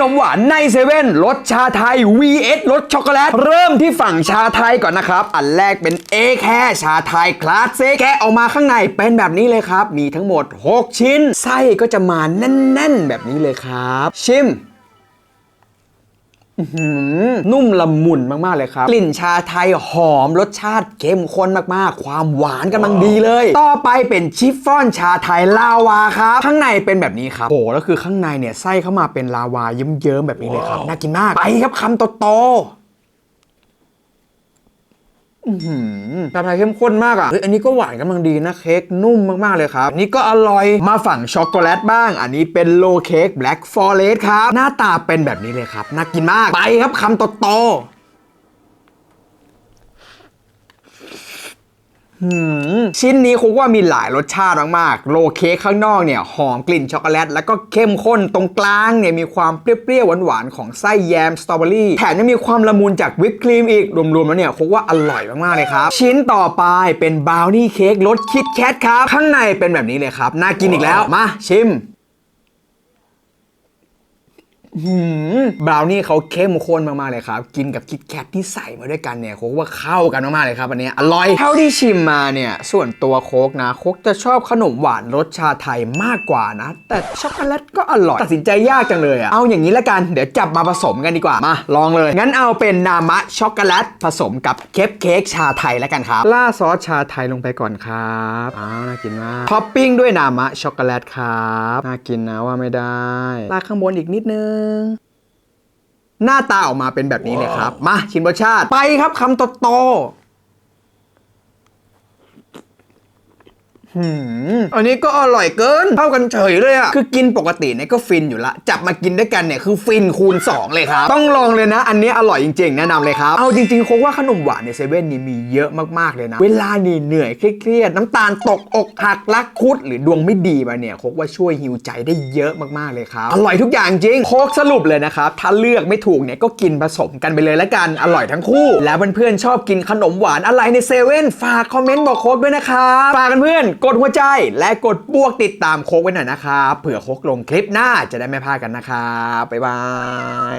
นมหวานในเซเว่นรสชาไทย vs รสช็อกโกแลต เริ่มที่ฝั่งชาไทยก่อนนะครับ อันแรกเป็นเอแค่ชาไทยคลาสเซแกะออกมาข้างในเป็นแบบนี้เลยครับ มีทั้งหมด 6 ชิ้น ไส้ก็จะมาแน่น ๆ แบบนี้เลยครับ ชิม นุ่มละมุนมาก ๆ เลยครับ กลิ่นชาไทยหอมรสชาติเข้มข้นมาก ๆ ความหวานกำลังดีเลย ต่อไปเป็นชิฟฟ่อนชาไทยลาวาครับ ข้างในเป็นแบบนี้ครับโอ้แล้วคือข้างในเนี่ยไส้เข้ามาเป็นลาวาเยิ้มๆแบบนี้เลยครับ น่ากินมาก ไปครับคำโตๆ อื้อหือชาไทยเข้มข้นมากอะเฮ้ยอันนี้ก็หวานกำลังดีนะเค้กนุ่มมากๆเลยครับอันนี้ก็อร่อยมาฝั่งช็อกโกแลตบ้าง อันนี้เป็นโลเค้กแบล็กฟอเรสครับ หน้าตาเป็นแบบนี้เลยครับ น่ากินมาก ไปครับคำโตๆ หืม ชิ้นนี้คุกว่ามีหลายรสชาติมากๆโลเค้กข้างนอกเนี่ย หอมกลิ่นช็อกโกแลต แล้วก็เข้มข้นตรงกลางเนี่ย มีความเปรี้ยวๆหวานๆ ของไส้แยมสตรอเบอรี่ แถมยังมีความละมุนจากวิปครีมอีก รวมๆ แล้วเนี่ยคุกว่าอร่อยมากๆ เลยครับ ชิ้นต่อไปเป็นบราวนี่เค้กรสคิดแคทครับ ข้างในเป็นแบบนี้เลยครับ น่ากินอีกแล้ว มาชิมหืม บราวนี่เขาเข้มข้นมากๆเลยครับ กินกับคิดแคทที่ใส่มาด้วยกันเนี่ยโค้กว่าเข้ากันมากๆเลยครับอันนี้อร่อยเท่าที่ชิมมาเนี่ย ส่วนตัวโค้กนะโค้กจะชอบขนมหวานรสชาไทยมากกว่านะ แต่ช็อกโกแลตก็อร่อย ตัดสินใจยากจังเลยอะเอาอย่างนี้ละกันเดี๋ยวจับมาผสมกันดีกว่า มา ลองเลย งั้นเอาเป็นนามะช็อกโกแลตผสมกับเคปเค้กชาไทยแล้วกันครับล่าซอสชาไทยลงไปก่อนครับอ้าวน่ากินมากท็อปปิ้งด้วยนามะช็อกโกแลตครับน่ากินนะว่าไม่ได้ราดข้างบนอีกนิดนึงหน้าตาออกมาเป็นแบบนี้เลยครับ มาชิมรสชาติ ไปครับคำโตๆ หืมอันนี้ก็อร่อยเกินเท่ากันเฉยเลยอะคือกินปกติเนี่ยก็ฟินอยู่ละ จับมากินด้วยกันเนี่ยคือฟินคูณ 2 เลยครับ ต้องลองเลยนะ อันนี้อร่อยจริงๆ แนะนำเลยครับ เอาจริงๆโคกว่าขนมหวานในเซเว่นนี่มีเยอะมากๆเลยนะ เวลานี่เหนื่อยเครียดๆ น้ำตาลตกอกหักรักคุด หรือดวงไม่ดีมาเนี่ยโคกว่าช่วยฮิวใจได้เยอะมากๆเลยครับ อร่อยทุกอย่างจริงโคกสรุปเลยนะครับ ถ้าเลือกไม่ถูกเนี่ยก็กินผสมกันไปเลยละกัน อร่อยทั้งคู่ แล้วเพื่อนๆชอบกินขนมหวานอะไรในเซเว่นฝากคอมเมนต์บอกโคกด้วยนะครับ ฝากกันเพื่อนกดหัวใจและกดบวกติดตามโคกไว้หน่อยนะครับเผื่อโคกลงคลิปหน้าจะได้ไม่พลาดกันนะครับบ๊ายบาย